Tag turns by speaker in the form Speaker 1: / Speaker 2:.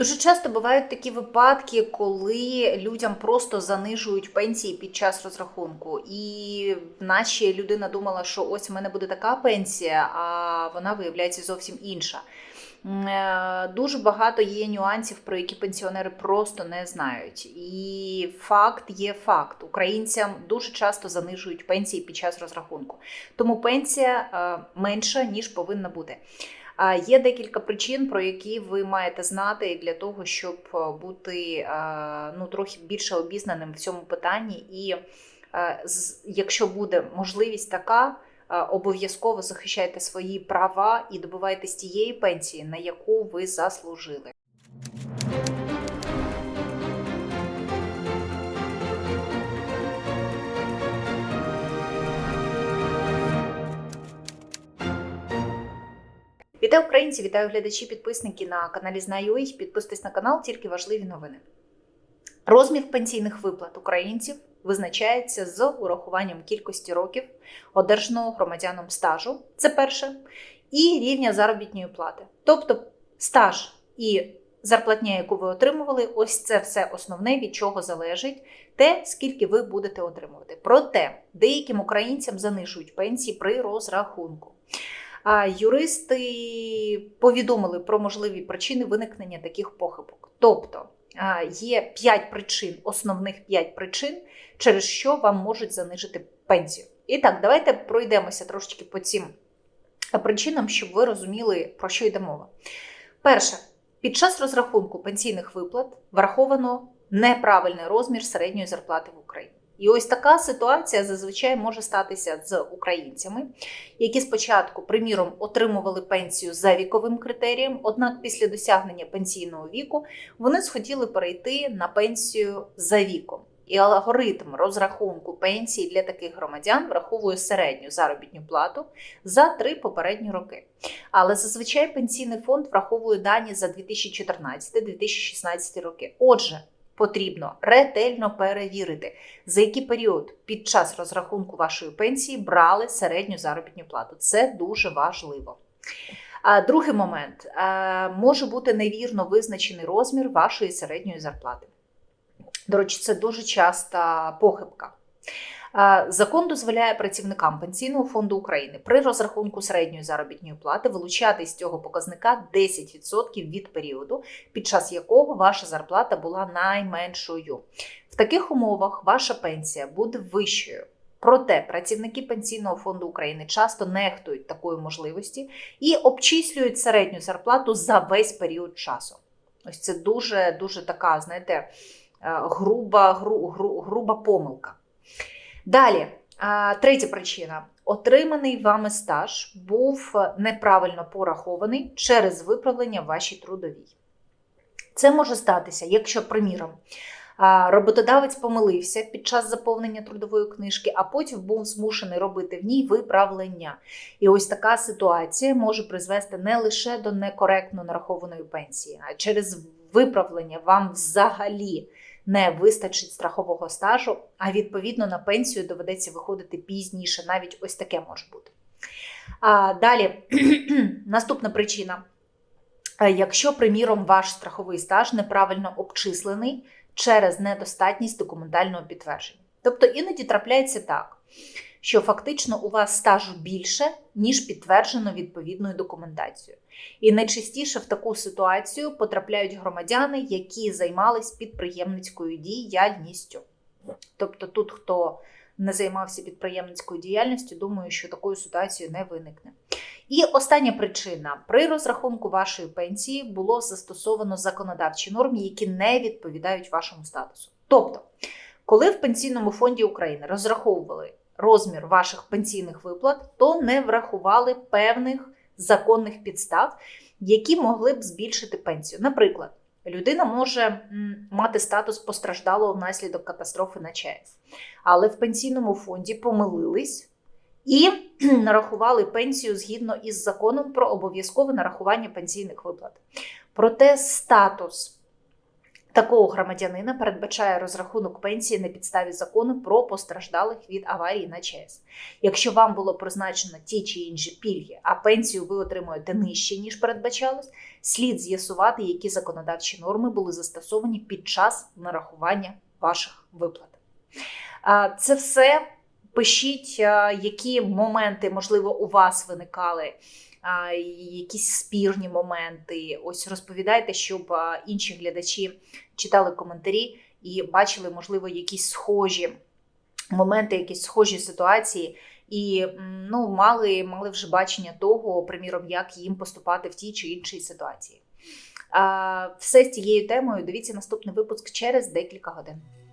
Speaker 1: Дуже часто бувають такі випадки, коли людям просто занижують пенсії під час розрахунку. І наче людина думала, що ось у мене буде така пенсія, а вона виявляється зовсім інша. Е, Дуже багато є нюансів, про які пенсіонери просто не знають. І факт є факт. Українцям дуже часто занижують пенсії під час розрахунку. Тому пенсія е, менша, ніж повинна бути. Є декілька причин, про які ви маєте знати для того, щоб е, бути е, ну, трохи більше обізнаним в цьому питанні. І е, якщо буде можливість така, обов'язково захищайте свої права і добивайтесь тієї пенсії, на яку ви заслужили. Вітаю українці, вітаю глядачі, підписники на каналі Знаю.ua. Підписуйтесь на канал, тільки важливі новини. Розмір пенсійних виплат українців визначається з урахуванням кількості років, одержаного громадянам стажу. Це перше, і рівня заробітної плати. Тобто стаж і зарплатня, яку ви отримували, ось це все основне, від чого залежить те, скільки ви будете отримувати. Проте деяким українцям занижують пенсії при розрахунку. Юристи повідомили про можливі причини виникнення таких похибок. Тобто є 5 причин, основних 5 причин, через що вам можуть занижити пенсію. І так, давайте пройдемося трошечки по цим причинам, щоб ви розуміли, про що йде мова. Перше, під час розрахунку пенсійних виплат враховано неправильний розмір середньої зарплати в Україні. І ось така ситуація зазвичай може статися з українцями, які спочатку, приміром, отримували пенсію за віковим критерієм, однак після досягнення пенсійного віку вони схотіли перейти на пенсію за віком. І алгоритм розрахунку пенсії для таких громадян враховує середню заробітну плату за три попередні роки. Але зазвичай пенсійний фонд враховує дані за 2014-2016 роки. Отже, потрібно ретельно перевірити, за який період під час розрахунку вашої пенсії брали середню заробітну плату. Це дуже важливо. Другий момент може бути невірно визначений розмір вашої середньої зарплати. До речі, це дуже часта похибка. Закон дозволяє працівникам Пенсійного фонду України при розрахунку середньої заробітної плати вилучати з цього показника 10% від періоду, під час якого ваша зарплата була найменшою. В таких умовах ваша пенсія буде вищою. Проте працівники Пенсійного фонду України часто нехтують такої можливості і обчислюють середню зарплату за весь період часу. Ось це дуже дуже така, знаєте, е, груба, гру, гру, груба помилка. Далі, третя причина: отриманий вами стаж був неправильно порахований через виправлення вашій трудовій. Це може статися, якщо, приміром, роботодавець помилився під час заповнення трудової книжки, а потім був змушений робити в ній виправлення. І ось така ситуація може призвести не лише до некоректно нарахованої пенсії, а через виправлення вам взагалі не вистачить страхового стажу, а відповідно на пенсію доведеться виходити пізніше. Навіть ось таке може бути. А далі наступна причина. Якщо, приміром, ваш страховий стаж неправильно обчислений через недостатність документального підтвердження. Тобто іноді трапляється так, що фактично у вас стажу більше, ніж підтверджено відповідною документацією. І найчастіше в таку ситуацію потрапляють громадяни, які займались підприємницькою діяльністю. Тобто, тут, хто не займався підприємницькою діяльністю, думаю, що такої ситуації не виникне. І остання причина: при розрахунку вашої пенсії було застосовано законодавчі норми, які не відповідають вашому статусу. Тобто, коли в Пенсійному фонді України розраховували розмір ваших пенсійних виплат, то не врахували певних законних підстав, які могли б збільшити пенсію. Наприклад, людина може мати статус постраждалого внаслідок катастрофи на ЧАЕС, але в пенсійному фонді помилились і нарахували пенсію згідно із законом про обов'язкове нарахування пенсійних виплат. Проте статус такого громадянина передбачає розрахунок пенсії на підставі закону про постраждалих від аварії на ЧАЕС. Якщо вам було призначено ті чи інші пільги, а пенсію ви отримуєте нижче, ніж передбачалось, слід з'ясувати, які законодавчі норми були застосовані під час нарахування ваших виплат. Це все. Пишіть, які моменти, можливо, у вас виникали, якісь спірні моменти. Ось розповідайте, щоб інші глядачі читали коментарі і бачили, можливо, якісь схожі моменти, якісь схожі ситуації, і ну, мали, мали вже бачення того, приміром, як їм поступати в тій чи іншій ситуації. Все з цією темою дивіться наступний випуск через декілька годин.